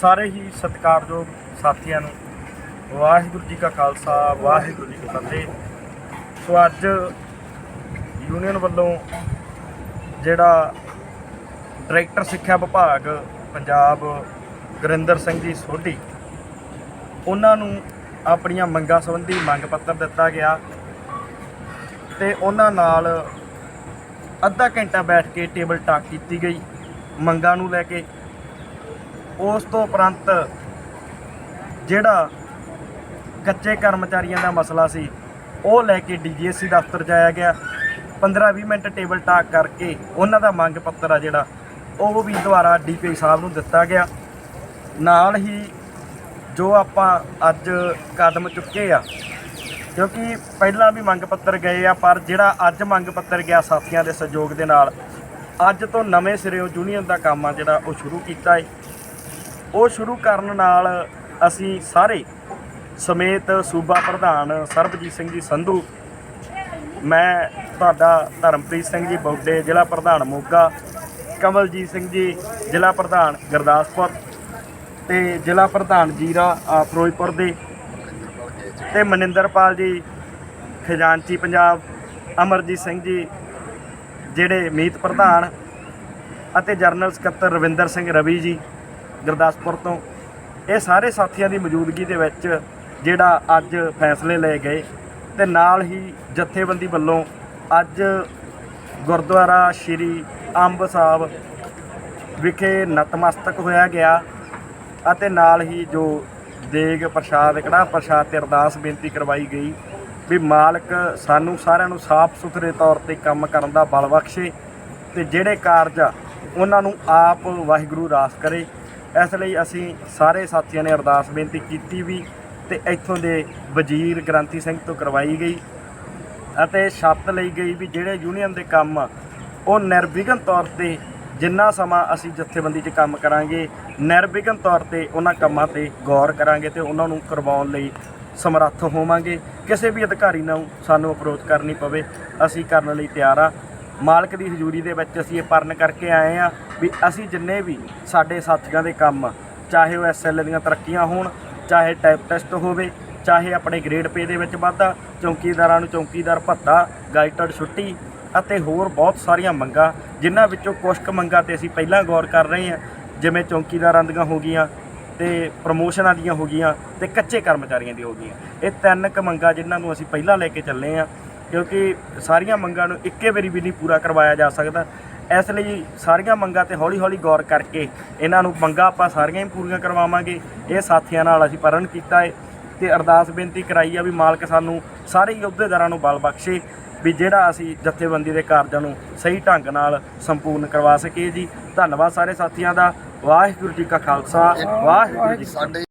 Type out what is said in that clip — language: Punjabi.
ਸਾਰੇ ਹੀ ਸਤਿਕਾਰਯੋਗ ਸਾਥੀਆਂ ਨੂੰ ਵਾਹਿਗੁਰੂ ਜੀ ਕਾ ਖਾਲਸਾ, ਵਾਹਿਗੁਰੂ ਜੀ ਕੀ ਫਤਿਹ। ਸੋ ਅੱਜ ਯੂਨੀਅਨ ਵੱਲੋਂ ਜਿਹੜਾ ਡਾਇਰੈਕਟਰ ਸਿੱਖਿਆ ਵਿਭਾਗ ਪੰਜਾਬ ਗੁਰਿੰਦਰ ਸਿੰਘ ਜੀ ਸੋਢੀ, ਉਹਨਾਂ ਨੂੰ ਆਪਣੀਆਂ ਮੰਗਾਂ ਸੰਬੰਧੀ ਮੰਗ ਪੱਤਰ ਦਿੱਤਾ ਗਿਆ ਤੇ ਉਹਨਾਂ ਨਾਲ ਅੱਧਾ ਘੰਟਾ ਬੈਠ ਕੇ ਟੇਬਲ ਟਾਕ ਕੀਤੀ ਗਈ। ਮੰਗਾਂ ਨੂੰ ਲੈ ਕੇ ਉਸ ਤੋਂ ਉਪਰੰਤ ਜਿਹੜਾ ਕੱਚੇ ਕਰਮਚਾਰੀਆਂ ਦਾ ਮਸਲਾ ਸੀ, ਉਹ ਲੈ ਕੇ ਡੀਜੀਐਸਸੀ ਦਫ਼ਤਰ ਜਾਇਆ ਗਿਆ। 15-20 ਮਿੰਟ ਟੇਬਲ ਟਾਕ ਕਰਕੇ ਉਹਨਾਂ ਦਾ ਮੰਗ ਪੱਤਰ ਆ ਜਿਹੜਾ, ਉਹ ਵੀ ਦੁਬਾਰਾ ਡੀਪੀ ਸਾਹਿਬ ਨੂੰ ਦਿੱਤਾ ਗਿਆ। ਨਾਲ ਹੀ ਜੋ ਆਪਾਂ ਅੱਜ ਕਦਮ ਚੁੱਕੇ ਆ, ਕਿਉਂਕਿ ਪਹਿਲਾਂ ਵੀ ਮੰਗ ਪੱਤਰ ਗਏ ਆ, ਪਰ ਜਿਹੜਾ ਅੱਜ ਮੰਗ ਪੱਤਰ ਗਿਆ ਸਾਥੀਆਂ ਦੇ ਸਹਿਯੋਗ ਦੇ ਨਾਲ, ਅੱਜ ਤੋਂ ਨਵੇਂ ਸਿਰਿਓਂ ਯੂਨੀਅਨ ਦਾ ਕੰਮ ਆ ਜਿਹੜਾ ਉਹ ਸ਼ੁਰੂ ਕੀਤਾ ਹੈ ਉਹ ਸ਼ੁਰੂ ਕਰਨ ਨਾਲ ਅਸੀਂ ਸਾਰੇ ਸਮੇਤ ਸੂਬਾ ਪ੍ਰਧਾਨ ਸਰਬਜੀਤ ਸਿੰਘ ਜੀ ਸੰਧੂ, ਮੈਂ ਤੁਹਾਡਾ ਧਰਮਪ੍ਰੀਤ ਸਿੰਘ ਜੀ ਬੌਡੇ, ਜ਼ਿਲ੍ਹਾ ਪ੍ਰਧਾਨ ਮੋਗਾ, ਕਮਲਜੀਤ ਸਿੰਘ ਜੀ, ਜ਼ਿਲ੍ਹਾ ਪ੍ਰਧਾਨ ਗੁਰਦਾਸਪੁਰ ਤੇ ਜ਼ਿਲ੍ਹਾ ਪ੍ਰਧਾਨ ਜੀਰਾ ਫਿਰੋਜ਼ਪੁਰ ਦੇ ਤੇ ਮਨਿੰਦਰਪਾਲ ਜੀ, ਖਜ਼ਾਨਚੀ ਪੰਜਾਬ, ਅਮਰਜੀਤ ਸਿੰਘ ਜੀ, ਜਿਹੜੇ ਮੀਤ ਪ੍ਰਧਾਨ ਅਤੇ ਜਰਨਲ ਸਕੱਤਰ ਰਵਿੰਦਰ ਸਿੰਘ ਰਵੀ ਜੀ। ਗੁਰਦਾਸਪੁਰ ਤੋਂ। ਇਹ ਸਾਰੇ ਸਾਥੀਆਂ ਦੀ ਮੌਜੂਦਗੀ ਦੇ ਵਿੱਚ ਜਿਹੜਾ ਅੱਜ ਫੈਸਲੇ ਲਏ ਗਏ ਤੇ ਨਾਲ ਹੀ ਜਥੇਬੰਦੀ ਵੱਲੋਂ ਅੱਜ ਗੁਰਦੁਆਰਾ ਸ਼੍ਰੀ ਅੰਬ ਸਾਹਿਬ ਵਿਖੇ ਨਤਮਸਤਕ ਹੋਇਆ ਗਿਆ ਅਤੇ ਨਾਲ ਹੀ ਜੋ ਦੇਗ ਪ੍ਰਸ਼ਾਦ ਕੜਾ ਪ੍ਰਸ਼ਾਦ ਤੇ ਅਰਦਾਸ ਬੇਨਤੀ ਕਰਵਾਈ ਗਈ ਵੀ ਮਾਲਕ ਸਾਨੂੰ ਸਾਰਿਆਂ ਨੂੰ ਸਾਫ਼ ਸੁਥਰੇ ਤੌਰ ਤੇ ਕੰਮ ਕਰਨ ਦਾ ਬਲ ਬਖਸ਼ੇ ਤੇ ਜਿਹੜੇ ਕਾਰਜ ਆ, ਉਹਨਾਂ ਨੂੰ ਆਪ ਵਾਹਿਗੁਰੂ ਰਾਸ ਕਰੇ। ਇਸ ਲਈ ਅਸੀਂ ਸਾਰੇ ਸਾਥੀਆਂ ਨੇ ਅਰਦਾਸ ਬੇਨਤੀ ਕੀਤੀ ਵੀ ਤੇ ਇੱਥੋਂ ਦੇ ਵਜ਼ੀਰ ਗ੍ਰੰਥੀ ਸਿੰਘ ਤੋਂ ਕਰਵਾਈ ਗਈ ਅਤੇ ਸ਼ਰਤ ਲਈ ਗਈ ਵੀ ਜਿਹੜੇ ਯੂਨੀਅਨ ਦੇ ਕੰਮ ਆ, ਉਹ ਨਿਰਵਿਘਨ ਤੌਰ ਤੇ ਜਿੰਨਾ ਸਮਾਂ ਅਸੀਂ ਜਥੇਬੰਦੀ 'ਚ ਕੰਮ ਕਰਾਂਗੇ ਨਿਰਵਿਘਨ ਤੌਰ ਤੇ ਉਹਨਾਂ ਕੰਮਾਂ ਤੇ ਗੌਰ ਕਰਾਂਗੇ ਤੇ ਉਹਨਾਂ ਨੂੰ ਕਰਵਾਉਣ ਲਈ ਸਮਰੱਥ ਹੋਵਾਂਗੇ। ਕਿਸੇ ਵੀ ਅਧਿਕਾਰੀ ਨੂੰ ਸਾਨੂੰ ਅਪਰੋਚ ਕਰਨੀ ਪਵੇ ਅਸੀਂ ਕਰਨ ਲਈ ਤਿਆਰ ਆ ਮਾਲਕ ਦੀ ਹਜ਼ੂਰੀ ਦੇ ਵਿੱਚ ਅਸੀਂ ਇਹ ਪਰਨ ਕਰਕੇ ਆਏ ਆ ਵੀ ਅਸੀਂ ਜਿੰਨੇ ਵੀ ਸਾਡੇ ਸਾਥੀਆਂ ਦੇ ਕੰਮ, ਚਾਹੇ ਉਹ ਐਸਐਲ ਦੀਆਂ ਤਰੱਕੀਆਂ ਹੋਣ, ਚਾਹੇ ਟਾਈਪ ਟੈਸਟ ਹੋਵੇ, ਚਾਹੇ ਆਪਣੇ ਗ੍ਰੇਡ ਪੇ ਦੇ ਵਿੱਚ ਵਾਧਾ, ਚੌਕੀਦਾਰਾਂ ਨੂੰ ਚੌਕੀਦਾਰ ਭੱਤਾ ਗਾਈਟਡ ਛੁੱਟੀ ਅਤੇ ਹੋਰ ਬਹੁਤ ਸਾਰੀਆਂ ਮੰਗਾਂ, ਜਿਨ੍ਹਾਂ ਵਿੱਚੋਂ ਕੁਝ ਕੁ ਮੰਗਾਂ ਤੇ ਅਸੀਂ ਪਹਿਲਾਂ ਗੌਰ ਕਰ ਰਹੇ ਹਾਂ, ਜਿਵੇਂ ਚੌਕੀਦਾਰਾਂ ਦੀਆਂ ਹੋ ਗਈਆਂ ਤੇ ਪ੍ਰਮੋਸ਼ਨਾਂ ਦੀਆਂ ਹੋ ਗਈਆਂ ਤੇ ਕੱਚੇ ਕਰਮਚਾਰੀਆਂ ਦੀ ਹੋ ਗਈਆਂ। ਇਹ ਤਿੰਨ ਕੁ ਮੰਗਾਂ ਜਿਨ੍ਹਾਂ ਨੂੰ ਅਸੀਂ ਪਹਿਲਾਂ ਲੈ ਕੇ ਚੱਲੇ ਆ ਕਿਉਂਕਿ ਸਾਰੀਆਂ ਮੰਗਾਂ ਨੂੰ ਇੱਕੇ ਵਾਰੀ ਵੀ ਨਹੀਂ ਪੂਰਾ ਕਰਵਾਇਆ ਜਾ ਸਕਦਾ। ਇਸ ਲਈ ਸਾਰੀਆਂ ਮੰਗਾਂ ਤੇ ਹੌਲੀ-ਹੌਲੀ ਗੌਰ ਕਰਕੇ ਇਹਨਾਂ ਨੂੰ ਮੰਗਾਂ ਆਪਾਂ ਸਾਰੀਆਂ ਹੀ ਪੂਰੀਆਂ ਕਰਵਾਵਾਂਗੇ। ਇਹ ਸਾਥੀਆਂ ਨਾਲ ਅਸੀਂ ਪਰਨ ਕੀਤਾ ਹੈ ਤੇ ਅਰਦਾਸ ਬੇਨਤੀ ਕਰਾਈ ਆ ਵੀ ਮਾਲਕ ਸਾਨੂੰ ਸਾਰੇ ਅਹੁਦੇਦਾਰਾਂ ਨੂੰ ਬਲ ਬਖਸ਼ੇ ਵੀ ਜਿਹੜਾ ਅਸੀਂ ਜਥੇਬੰਦੀ ਦੇ ਕਾਰਜਾਂ ਨੂੰ ਸਹੀ ਢੰਗ ਨਾਲ ਸੰਪੂਰਨ ਕਰਵਾ ਸਕੀਏ ਜੀ। ਧੰਨਵਾਦ ਸਾਰੇ ਸਾਥੀਆਂ ਦਾ। ਵਾਹਿਗੁਰੂ ਜੀ ਕਾ ਖਾਲਸਾ, ਵਾਹਿਗੁਰੂ ਜੀ ਸਾਡੇ